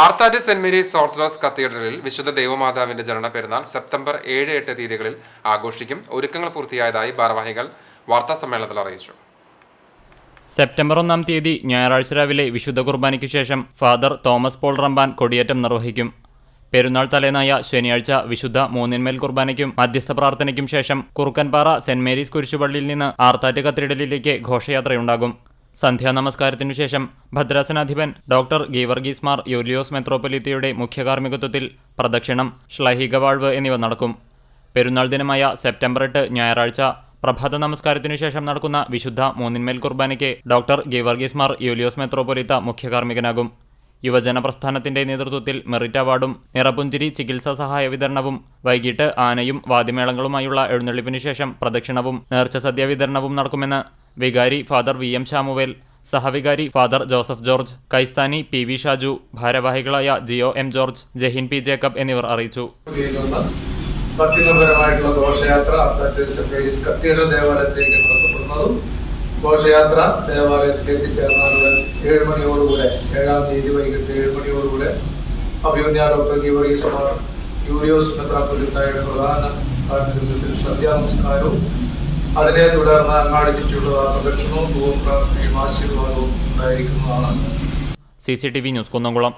Arthat saint Mary's orthodox കത്തീഡ്രലിൽ വിശുദ്ധ ദേവമാതാവിന്റെ ജനന പെരുന്നാൾ സെപ്റ്റംബർ ഏഴ് എട്ട് തീയതികളിൽ ആഘോഷിക്കും. ഒരുക്കങ്ങൾ പൂർത്തിയായതായി ഭാരവാഹികൾ വാർത്താ സമ്മേളനത്തിൽ അറിയിച്ചു. സെപ്റ്റംബർ ഒന്നാം തീയതി ഞായറാഴ്ച രാവിലെ വിശുദ്ധ കുർബാനയ്ക്ക് ശേഷം ഫാദർ തോമസ് പോൾ റമ്പാൻ കൊടിയേറ്റം നിർവഹിക്കും. പെരുന്നാൾ തലേന്നായ ശനിയാഴ്ച വിശുദ്ധ മൂന്നിന്മേൽ കുർബാനയ്ക്കും മധ്യസ്ഥ പ്രാർത്ഥനയ്ക്കും ശേഷം കുറുക്കൻപാറ സെന്റ് മേരീസ് കുരിശുപള്ളിയിൽ നിന്ന് ആർത്താറ്റ് കത്തീഡ്രലിലേക്ക് ഘോഷയാത്രയുണ്ടാകും. സന്ധ്യാ നമസ്കാരത്തിനു ശേഷം ഭദ്രാസനാധിപൻ ഡോക്ടർ ഗീവർഗീസ് മാർ യൂലിയോസ് മെത്രോപൊലിത്തയുടെ മുഖ്യകാർമ്മികത്വത്തിൽ പ്രദക്ഷിണം ശ്ലൈഹികവാഴ്വ് എന്നിവ നടക്കും. പെരുന്നാൾ ദിനമായ സെപ്റ്റംബർ എട്ട് ഞായറാഴ്ച പ്രഭാത നമസ്കാരത്തിനു ശേഷം നടക്കുന്ന വിശുദ്ധ മൂന്നിന്മേൽ കുർബാനയ്ക്ക് ഡോക്ടർ ഗീവർഗീസ് മാർ യൂലിയോസ് മെത്രോപൊലിത്ത മുഖ്യകാർമ്മികനാകും. യുവജന പ്രസ്ഥാനത്തിന്റെ നേതൃത്വത്തിൽ മെറിറ്റ് അവാർഡും നിറപുഞ്ചിരി ചികിത്സാ സഹായ വിതരണവും വൈകിട്ട് ആനയും വാദ്യമേളങ്ങളുമായുള്ള എഴുന്നള്ളിപ്പിനു ശേഷം പ്രദക്ഷിണവും നേർച്ച സദ്യ വിതരണവും നടക്കുമെന്ന് വികാരി ഫാദർ വി എം ശാമുവേൽ സഹവികാരി ഫാദർ ജോസഫ് ജോർജ് കൈസ്ഥാനി പി വി ഷാജു ഭാരവാഹികളായ Jio M George Jahin P Jacob എന്നിവർ അറിയിച്ചു. ചെയ്യുന്ന ഭക്തിനിർഭരമായിട്ടുള്ള ഘോഷയാത്ര കത്തീഡ്രൽ ദേവാലയത്തിലേക്ക് നടത്തപ്പെടുന്നതും ഘോഷയാത്ര ദേവാലയത്തിൽ എത്തിച്ചേർന്നാൽ ഏഴ് മണിയോടുകൂടെ ഏഴാം തീയതി വൈകിട്ട് ഏഴ് മണിയോടുകൂടെ അഭിമന്യ ഡോക്ടർ മാർ യൂരിയോസ് മെത്രാപ്പൊലിത്തായുടെ പ്രധാന കാർമ്മികത്വത്തിൽ സന്ധ്യാനമസ്കാരവും അതിനെ തുടർന്ന് അങ്ങാടി ചുറ്റിയുള്ള പ്രദക്ഷിണവും പ്രാർത്ഥനയും ആശീർവാദവും ഉണ്ടായിരിക്കുന്നതാണ്. C C T V news Kunnamkulam.